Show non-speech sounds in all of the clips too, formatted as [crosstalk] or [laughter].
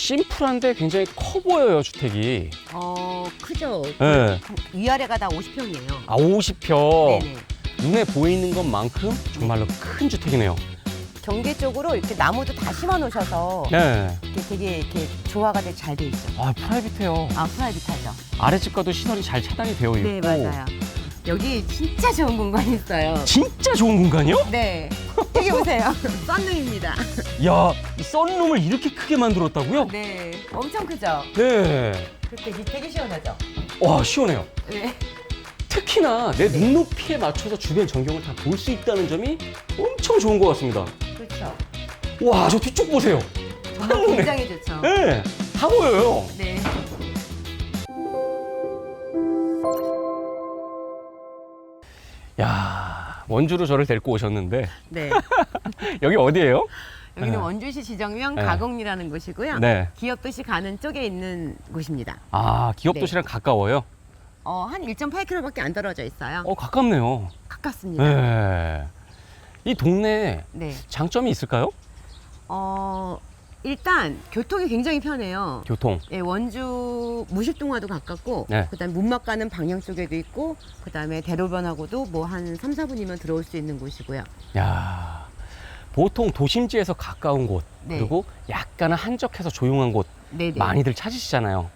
심플한데 굉장히 커 보여요, 주택이. 어, 크죠. 네. 위아래가 다 50평이에요. 아, 50평. 네네. 눈에 보이는 것만큼 정말로 큰 주택이네요. 경계 쪽으로 이렇게 나무도 다 심어 놓으셔서 네. 이렇게 되게 이렇게 조화가 되게 잘 돼 있죠. 아, 프라이빗해요. 아, 프라이빗하죠. 아랫집과도 시설이 잘 차단이 되어 있고. 네, 맞아요. 여기 진짜 좋은 공간이 있어요. 진짜 좋은 공간이요? 네. 여기 보세요. [laughs] 썬룸입니다. 야, 이 썬룸을 이렇게 크게 만들었다고요? 네. 엄청 크죠? 네. 그때 되게 시원하죠? 와, 시원해요. 네. 특히나 내 눈높이에 맞춰서 주변 전경을 다 볼 수 있다는 점이 엄청 좋은 것 같습니다. 그렇죠. 와, 저 뒤쪽 보세요. 정말 굉장히 좋죠. 네, 다 보여요. 네. 야, 원주로 저를 데리고 오셨는데 네. [laughs] 여기 어디예요? 여기는 네. 원주시 지정명 네. 가곡리라는 곳이고요. 네. 기업도시 가는 쪽에 있는 곳입니다. 아, 기업 네. 도시랑 가까워요. 어, 한 1.8km밖에 안 떨어져 있어요. 어, 가깝네요. 가깝습니다. 네. 이 동네 네. 장점이 있을까요? 어, 일단 교통이 굉장히 편해요. 교통. 예, 원주 무식동화도 가깝고 네. 그다음에 문막 가는 방향 쪽에도 있고 그다음에 대로변하고도 뭐한 3, 4분이면 들어올 수 있는 곳이고요. 야. 보통 도심지에서 가까운 곳 네. 그리고 약간은 한적해서 조용한 곳 네, 네. 많이들 찾으시잖아요.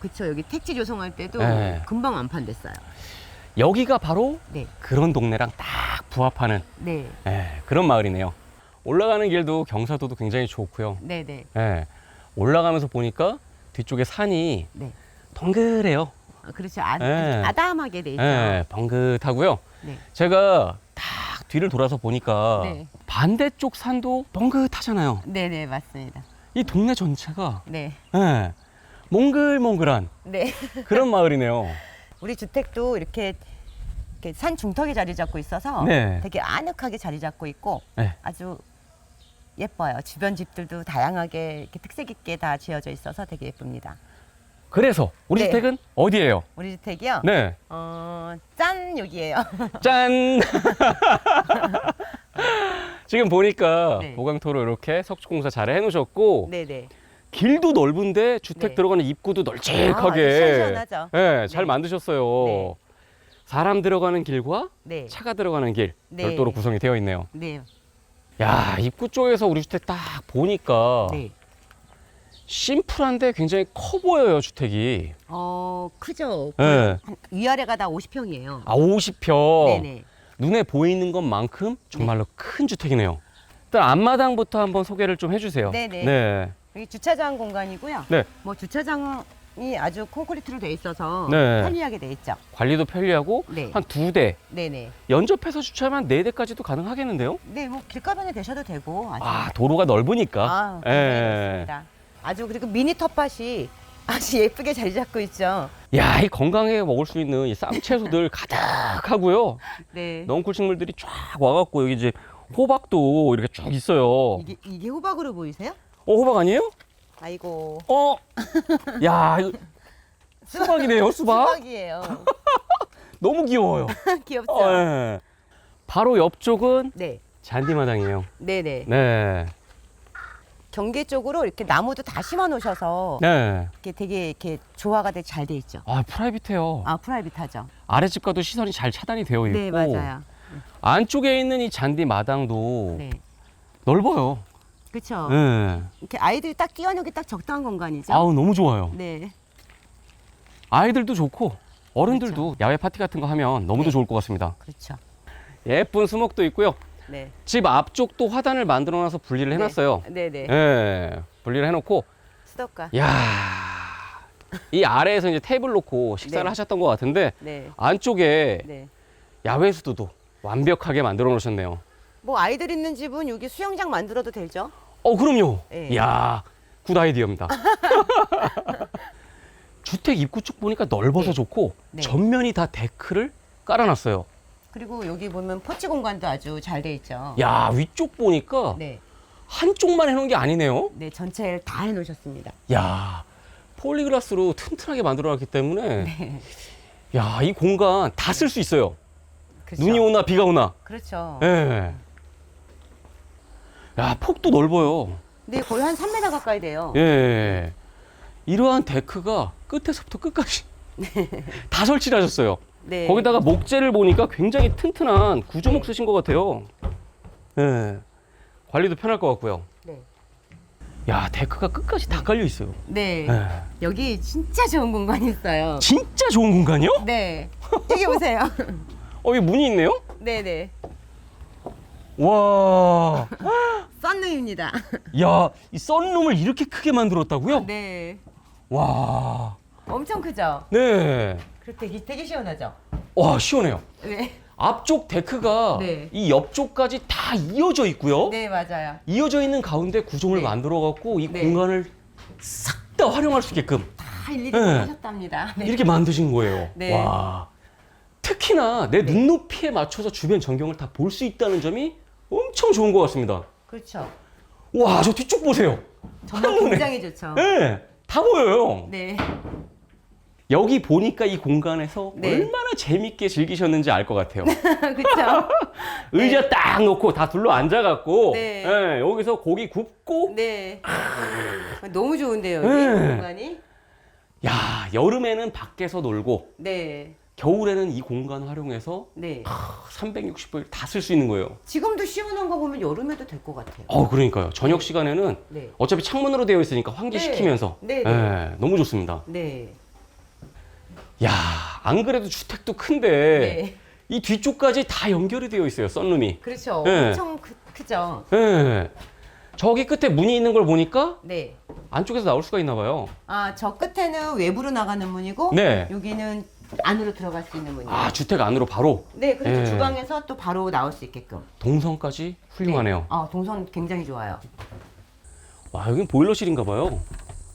그렇죠. 여기 택지 조성할 때도 네. 금방 완판됐어요. 여기가 바로 네. 그런 동네랑 딱 부합하는 네. 예, 그런 마을이네요. 올라가는 길도 경사도도 굉장히 좋고요. 네, 네. 예, 올라가면서 보니까 뒤쪽에 산이 네. 덩그래요. 어, 그렇죠. 아, 네. 아담하게 돼 있죠. 예, 번긋하고요. 네. 제가 딱 뒤를 돌아서 보니까 네. 반대쪽 산도 번긋하잖아요. 네, 네, 맞습니다. 이 동네 전체가 네. 예, 몽글몽글한 네. 그런 마을이네요. [laughs] 우리 주택도 이렇게, 이렇게 산 중턱에 자리 잡고 있어서 네. 되게 아늑하게 자리 잡고 있고 네. 아주 예뻐요. 주변 집들도 다양하게 이렇게 특색 있게 다 지어져 있어서 되게 예쁩니다. 그래서 우리 네. 주택은 어디예요? 우리 주택이요. 네, 어, 짠 여기에요. [laughs] 짠. 지금 보니까 네. 보강토로 이렇게 석축공사 잘 해놓으셨고 네, 네. 길도 넓은데 주택 네. 들어가는 입구도 아, 아주 널찍하게 시원시원하죠. 네, 잘 네. 만드셨어요. 네. 사람 들어가는 길과 네. 차가 들어가는 길 네. 별도로 구성이 되어 있네요. 네. 야 입구 쪽에서 우리 주택 딱 보니까 네. 심플한데 굉장히 커 보여요 주택이. 어, 크죠. 네. 한- 위아래가 다 50평이에요. 아 50평. 네네. 눈에 보이는 것만큼 정말로 큰 주택이네요. 일단 앞마당부터 한번 소개를 좀 해주세요. 네네. 네. 여기 주차장 공간이고요. 네. 뭐 주차장 이 아주 콘크리트로 돼 있어서 네. 편리하게 돼 있죠. 관리도 편리하고 네. 한 두 대, 네네. 연접해서 주차하면 네 대까지도 가능하겠는데요? 네, 뭐 길가변에 되셔도 되고 아주 아 도로가 넓으니까. 아, 예. 굉장히 좋습니다. 아주 그리고 미니 텃밭이 [laughs] 아주 예쁘게 자리 잡고 있죠. 야, 이 건강하게 먹을 수 있는 이 쌈채소들 [laughs] 가득하고요. 네. 넝쿨 식물들이 쫙 와갖고 여기 이제 호박도 이렇게 쭉 있어요. 이게 이게 호박으로 보이세요? 어, 호박 아니에요? 아이고. 어, 야, 이거 수박이네요, [laughs] 수박. 수박이에요. [laughs] 너무 귀여워요. [laughs] 귀엽죠? 어, 예. 바로 옆쪽은 네. 잔디마당이에요. 네네. 네, 경계 쪽으로 이렇게 나무도 다 심어 놓으셔서 네. 이렇게 되게 이렇게 조화가 되게 잘 돼 있죠. 아, 프라이빗해요. 아, 프라이빗하죠. 아랫집과도 시선이 잘 차단이 되어 있고. 네, 맞아요. 안쪽에 있는 이 잔디 마당도 네. 넓어요. 그렇죠. 네. 이렇게 아이들이 딱 끼워놓기 딱 적당한 공간이죠. 아우 너무 좋아요. 네. 아이들도 좋고 어른들도 야외 파티 같은 거 하면 너무도 네. 좋을 것 같습니다. 그렇죠. 예쁜 수목도 있고요. 네. 집 앞쪽도 화단을 만들어 놔서 분리를 해놨어요. 네, 네. 예, 분리를 해놓고 수도가. 야, 이 아래에서 이제 테이블 놓고 식사를 네. 하셨던 것 같은데 네. 안쪽에 네. 야외 수도도 완벽하게 만들어 놓으셨네요. 뭐 아이들 있는 집은 여기 수영장 만들어도 되죠. 어, 그럼요. 네. 야, 굿 아이디어입니다. [laughs] 주택 입구 쪽 보니까 넓어서 네. 좋고 네. 전면이 다 데크를 깔아놨어요. 그리고 여기 보면 포치 공간도 아주 잘 돼 있죠. 야, 위쪽 보니까 네. 한쪽만 해놓은 게 아니네요. 네, 전체를 다 해놓으셨습니다. 야, 폴리그라스로 튼튼하게 만들어놨기 때문에 네. 야, 이 공간 다 쓸 수 있어요. 그렇죠. 눈이 오나 비가 오나. 그렇죠. 예. 야, 폭도 넓어요. 네, 거의 한 3m 가까이 돼요. 예. 이러한 데크가 끝에서부터 끝까지 다 설치를 하셨어요. 네. 거기다가 목재를 보니까 굉장히 튼튼한 구조목 쓰신 것 같아요. 예. 관리도 편할 것 같고요. 네. 야, 데크가 끝까지 다 깔려 있어요. 네. 예. 여기 진짜 좋은 공간이 있어요. 진짜 좋은 공간이요? 네. 여기 보세요. [laughs] 어, 여기 문이 있네요? 네, 네. 와. 썬룸입니다. [laughs] 야, 이 썬룸을 이렇게 크게 만들었다고요? 네. 와. 엄청 크죠? 네. 그리고 되게, 되게 시원하죠? 와, 시원해요. 네. 앞쪽 데크가 네. 이 옆쪽까지 다 이어져 있고요. 네, 맞아요. 이어져 있는 가운데 구조물 네. 만들어 갖고 이 네. 공간을 싹 다 활용할 수 있게끔 다 일일이 네. 하셨답니다. 네. 이렇게 만드신 거예요. 네. 와. 특히나 내 눈높이에 맞춰서 주변 전경을 다 볼 수 있다는 점이 엄청 좋은 것 같습니다. 그렇죠. 와, 저 뒤쪽 보세요. 정말 한눈에. 굉장히 좋죠. 네, 다 보여요. 네. 여기 보니까 이 공간에서 네. 얼마나 재밌게 즐기셨는지 알 것 같아요. [laughs] 그렇죠. [laughs] 의자 딱 놓고 다 둘러 앉아갖고 네. 예, 여기서 고기 굽고 네. 너무 좋은데요, 여기 네. 공간이? 야 여름에는 밖에서 놀고 네. 겨울에는 이 공간 활용해서 네. 360일 다 쓸 수 있는 거예요. 지금도 시원한 거 보면 여름에도 될 것 같아요. 어 그러니까요. 저녁 시간에는 네. 어차피 창문으로 되어 있으니까 환기시키면서 네, 네. 예, 너무 좋습니다. 네. 야 안 그래도 주택도 큰데 네. 이 뒤쪽까지 다 연결이 되어 있어요. 썬룸이. 그렇죠. 네. 엄청 크, 크죠. 예. 저기 끝에 문이 있는 걸 보니까 네. 안쪽에서 나올 수가 있나 봐요. 아, 저 끝에는 외부로 나가는 문이고 네. 여기는 안으로 들어갈 수 있는 문이에요. 아 주택 안으로 바로 네, 그래서 예. 주방에서 또 바로 나올 수 있게끔. 동선까지 훌륭하네요. 아, 동선 굉장히 좋아요. 와 여긴 보일러실인가 봐요.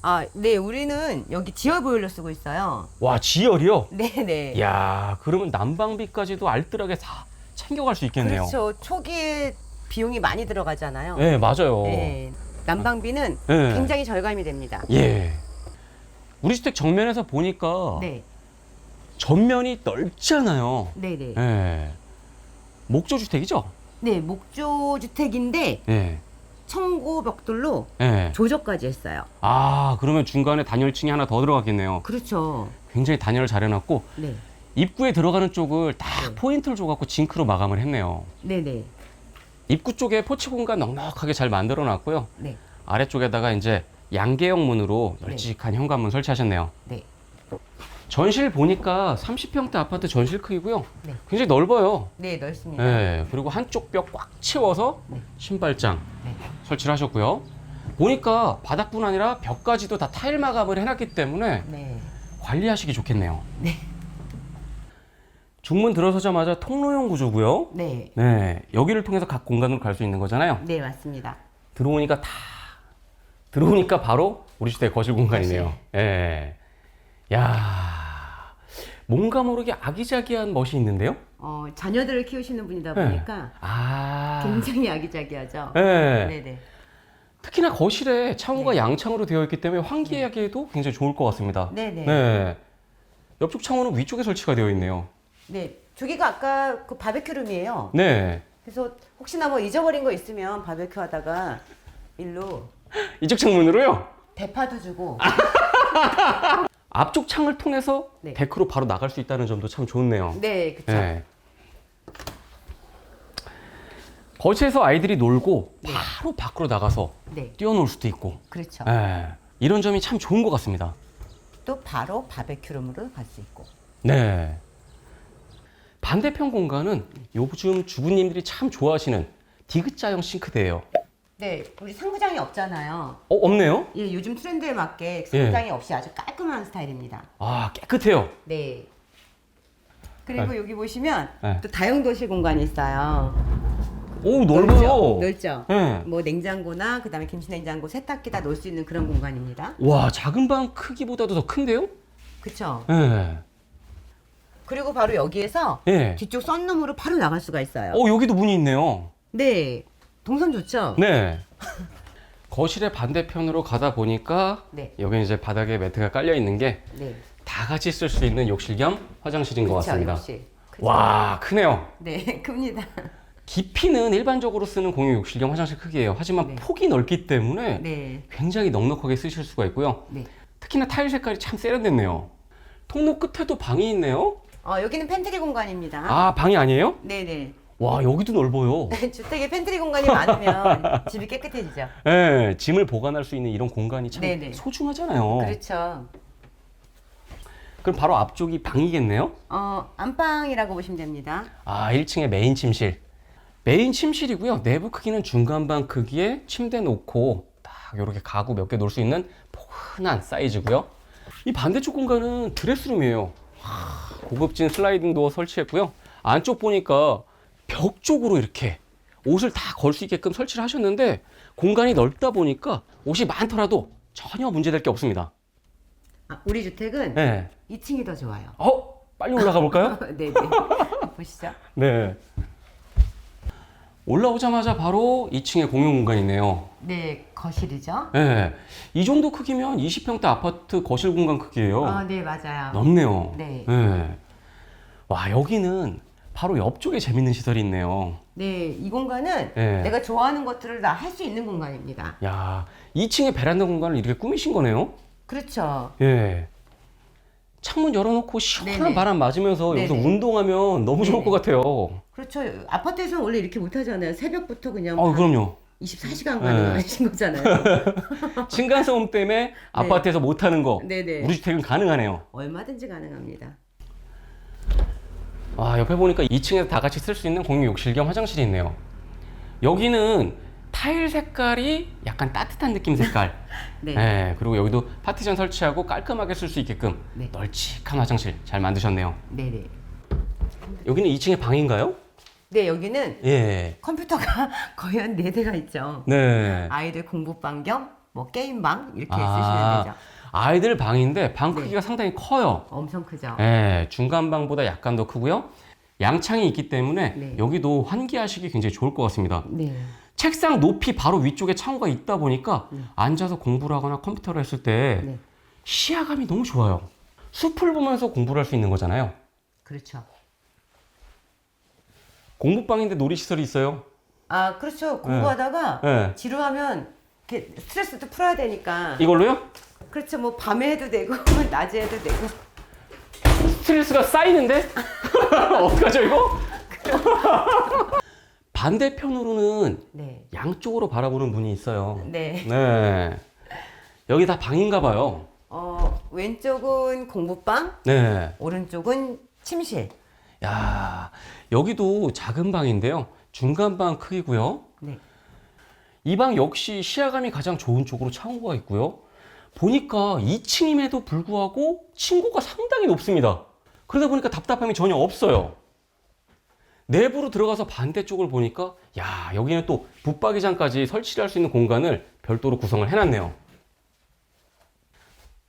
아, 네, 우리는 여기 지열 보일러 쓰고 있어요. 와 지열이요? 네, 네. 야 그러면 난방비까지도 알뜰하게 다 챙겨갈 수 있겠네요. 그렇죠. 초기에 비용이 많이 들어가잖아요. 네 맞아요. 네. 난방비는 네. 굉장히 절감이 됩니다. 예. 우리 주택 정면에서 보니까 네. 전면이 넓잖아요. 네, 네. 예. 목조 주택이죠? 네, 목조 주택인데 예. 청고 벽돌로 예. 조적까지 했어요. 아 그러면 중간에 단열층이 하나 더 들어갔겠네요. 그렇죠. 굉장히 단열을 잘 해놨고 네. 입구에 들어가는 쪽을 딱 네. 포인트를 줘갖고 징크로 마감을 했네요. 네, 네. 입구 쪽에 포치 공간 넉넉하게 잘 만들어 놨고요. 네. 아래쪽에다가 이제 양계형 문으로 널찍한 현관문 설치하셨네요. 네. 전실 보니까 30평대 아파트 전실 크기고요. 네. 굉장히 넓어요. 네, 넓습니다. 네. 그리고 한쪽 벽 꽉 채워서 네. 신발장 네. 설치를 하셨고요. 보니까 바닥뿐 아니라 벽까지도 다 타일 마감을 해놨기 때문에 네. 관리하시기 좋겠네요. 네. 중문 들어서자마자 통로형 구조고요. 네. 네, 여기를 통해서 각 공간으로 갈 수 있는 거잖아요. 네, 맞습니다. 들어오니까 다 들어오니까 바로 우리 시대 거실 공간이네요. 예. 야. 뭔가 모르게 아기자기한 멋이 있는데요? 어, 자녀들을 키우시는 분이다 네. 보니까 아. 굉장히 아기자기하죠. 예. 네, 네. 특히나 거실에 창호가 네. 양창으로 되어 있기 때문에 환기하기에도 굉장히 좋을 것 같습니다. 네, 네. 네. 옆쪽 창호는 위쪽에 설치가 되어 있네요. 네. 저기가 아까 그 바베큐 룸이에요. 네. 그래서 혹시나 뭐 잊어버린 거 있으면 바베큐 하다가 일로 이쪽 창문으로요. 대파도 주고 [laughs] 앞쪽 창을 통해서 네. 데크로 바로 나갈 수 있다는 점도 참 좋네요. 네, 그쵸. 네. 거실에서 아이들이 놀고 네. 바로 밖으로 나가서 네, 뛰어놀 수도 있고 그렇죠. 네. 이런 점이 참 좋은 것 같습니다. 또 바로 바베큐룸으로 갈 수 있고. 네. 반대편 공간은 요즘 주부님들이 참 좋아하시는 디귿자형 싱크대예요. 네, 우리 상부장이 없잖아요. 어 없네요? 예, 요즘 트렌드에 맞게 예. 상부장이 없이 아주 깔끔한 스타일입니다. 아 깨끗해요. 네. 그리고 여기 보시면 네. 또 다용도실 공간이 있어요. 오 넓어요. 넓죠. 네. 뭐 냉장고나 그다음에 김치냉장고, 세탁기 다 놓을 수 있는 그런 공간입니다. 와 작은 방 크기보다도 더 큰데요? 그렇죠. 네. 그리고 바로 여기에서 네. 뒤쪽 썬룸으로 바로 나갈 수가 있어요. 어 여기도 문이 있네요. 네. 동선 좋죠? 네. 거실의 반대편으로 가다 보니까 네. 여기 이제 바닥에 매트가 깔려 있는 게 다 네. 같이 쓸 수 있는 욕실 겸 화장실인 것 그쵸, 같습니다. 역시. 그쵸? 와 크네요. 네, [laughs] 큽니다. 깊이는 일반적으로 쓰는 공용 욕실형 화장실 크기예요. 하지만 네. 폭이 넓기 때문에 네. 굉장히 넉넉하게 쓰실 수가 있고요. 네. 특히나 타일 색깔이 참 세련됐네요. 통로 끝에도 방이 있네요. 어, 여기는 팬트리 공간입니다. 아, 방이 아니에요? 네네. 와, 여기도 넓어요. [laughs] 주택에 팬트리 공간이 많으면 집이 깨끗해지죠. [laughs] 예, 짐을 보관할 수 있는 이런 공간이 참 네네. 소중하잖아요. 그렇죠. 그럼 바로 앞쪽이 방이겠네요? 어, 안방이라고 보시면 됩니다. 아, 1층에 메인 침실. 메인 침실이고요. 내부 크기는 중간방 크기에 침대 놓고 딱 이렇게 가구 몇 개 놓을 수 있는 포근한 사이즈고요. 이 반대쪽 공간은 드레스룸이에요. 와, 고급진 슬라이딩 도어 설치했고요. 안쪽 보니까 벽 쪽으로 이렇게 옷을 다 걸 수 있게끔 설치를 하셨는데 공간이 넓다 보니까 옷이 많더라도 전혀 문제될 게 없습니다. 아, 우리 주택은 네. 2층이 더 좋아요. 어? 빨리 올라가 볼까요? 네네. [laughs] [laughs] 보시죠. 네. 올라오자마자 바로 2층에 공용 공간이네요. 네, 거실이죠. 네. 이 정도 크기면 20평대 아파트 거실 공간 크기예요. 아, 네, 맞아요. 넓네요. 네. 네. 와, 여기는 바로 옆쪽에 재밌는 시설이 있네요. 네, 이 공간은 네. 내가 좋아하는 것들을 다 할 수 있는 공간입니다. 야, 2층에 베란다 공간을 이렇게 꾸미신 거네요. 그렇죠. 예. 창문 열어놓고 시원한 네네. 바람 맞으면서 여기서 네네. 운동하면 너무 좋을 네네. 것 같아요. 그렇죠. 아파트에서는 원래 이렇게 못 하잖아요. 새벽부터 그냥 아, 밤 그럼요. 24시간 네. 가능하신 거잖아요. [laughs] 층간소음 때문에 아파트에서 못하는 거 네네. 우리 주택은 가능하네요. 얼마든지 가능합니다. 와 옆에 보니까 2층에서 다 같이 쓸 수 있는 공용 욕실 겸 화장실이 있네요. 여기는 타일 색깔이 약간 따뜻한 느낌 색깔. [laughs] 네. 네, 그리고 여기도 파티션 설치하고 깔끔하게 쓸 수 있게끔 네. 널찍한 화장실 잘 만드셨네요. 네네. 여기는 2층에 방인가요? 네, 여기는 예. 컴퓨터가 [laughs] 거의 한네 대가 있죠. 네. 아이들 공부방 겸 뭐 게임방 이렇게 아, 쓰시면 되죠. 아이들 방인데 방 네. 크기가 상당히 커요. 엄청 크죠. 예, 중간 방보다 약간 더 크고요. 양창이 있기 때문에 네. 여기도 환기하시기 굉장히 좋을 것 같습니다. 네. 책상 높이 바로 위쪽에 창호가 있다 보니까 네. 앉아서 공부를 하거나 컴퓨터를 했을 때 네. 시야감이 너무 좋아요. 숲을 보면서 공부를 할 수 있는 거잖아요. 그렇죠. 공부방인데 놀이시설이 있어요. 아, 그렇죠. 공부하다가 네. 지루하면 이렇게 스트레스도 풀어야 되니까. 이걸로요? 그렇죠. 뭐 밤에 해도 되고 [laughs] 낮에 해도 되고. 스트레스가 쌓이는데? [laughs] 어떡하죠, 이거? [laughs] 반대편으로는 네. 양쪽으로 바라보는 문이 있어요. 네. 네. 여기 다 방인가 봐요. 어, 왼쪽은 공부방, 네. 오른쪽은 침실. 야, 여기도 작은 방인데요. 중간 방 크기고요. 네. 이 방 역시 시야감이 가장 좋은 쪽으로 창호가 있고요. 보니까 2층임에도 불구하고 층고가 상당히 높습니다. 그러다 보니까 답답함이 전혀 없어요. 내부로 들어가서 반대쪽을 보니까 야 여기는 또 붙박이장까지 설치를 할 수 있는 공간을 별도로 구성을 해놨네요.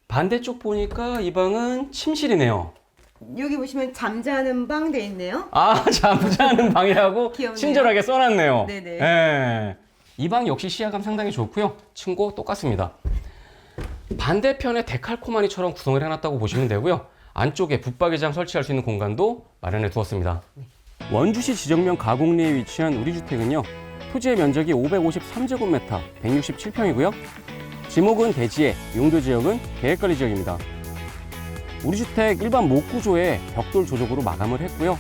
반대쪽 보니까 이 방은 침실이네요. 여기 보시면 잠자는 방 돼 있네요. 아 [laughs] 잠자는 방이라고 귀엽네요. 친절하게 써놨네요. 네네. 예. 이 방 역시 시야감 상당히 좋고요. 층고 똑같습니다. 반대편에 데칼코마니처럼 구성을 해놨다고 보시면 되고요. 안쪽에 붙박이장 설치할 수 있는 공간도 마련해 두었습니다. 원주시 지정면 가곡리에 위치한 우리 주택은요. 토지의 면적이 553제곱미터, 167평이고요. 지목은 대지에, 용도 지역은 계획관리 지역입니다. 우리 주택 일반 목구조에 벽돌 조적으로 마감을 했고요.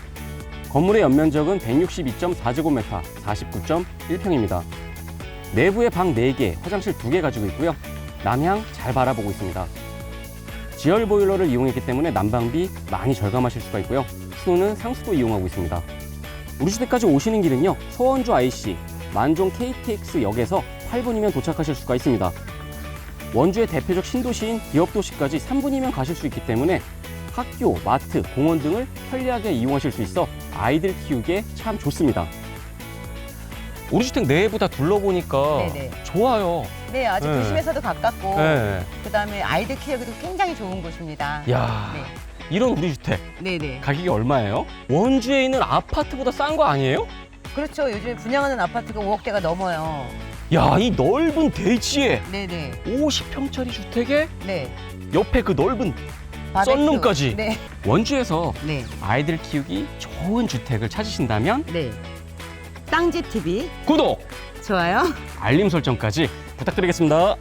건물의 연면적은 162.4제곱미터, 49.1평입니다. 내부에 방 4개, 화장실 2개 가지고 있고요. 남향 잘 바라보고 있습니다. 지열 보일러를 이용했기 때문에 난방비 많이 절감하실 수가 있고요. 수도는 상수도 이용하고 있습니다. 우리 주택까지 오시는 길은요. 소원주 IC, 만종 KTX 역에서 8분이면 도착하실 수가 있습니다. 원주의 대표적 신도시인 기업도시까지 3분이면 가실 수 있기 때문에 학교, 마트, 공원 등을 편리하게 이용하실 수 있어 아이들 키우기에 참 좋습니다. 우리 주택 내부 다 둘러보니까 네네. 좋아요. 네, 아주 네. 도심에서도 가깝고 네. 그다음에 아이들 키우기도 굉장히 좋은 곳입니다. 야 이런 우리 주택 네, 네. 가격이 얼마예요? 원주에 있는 아파트보다 싼 거 아니에요? 그렇죠. 요즘 분양하는 아파트가 5억대가 넘어요. 야, 이 넓은 대지에 네, 네. 50평짜리 주택에 네. 옆에 그 넓은 바베큐. 썬룸까지. 네. 원주에서 네. 아이들 키우기 좋은 주택을 찾으신다면 네. 땅집 TV 구독, 좋아요. 알림 설정까지 부탁드리겠습니다.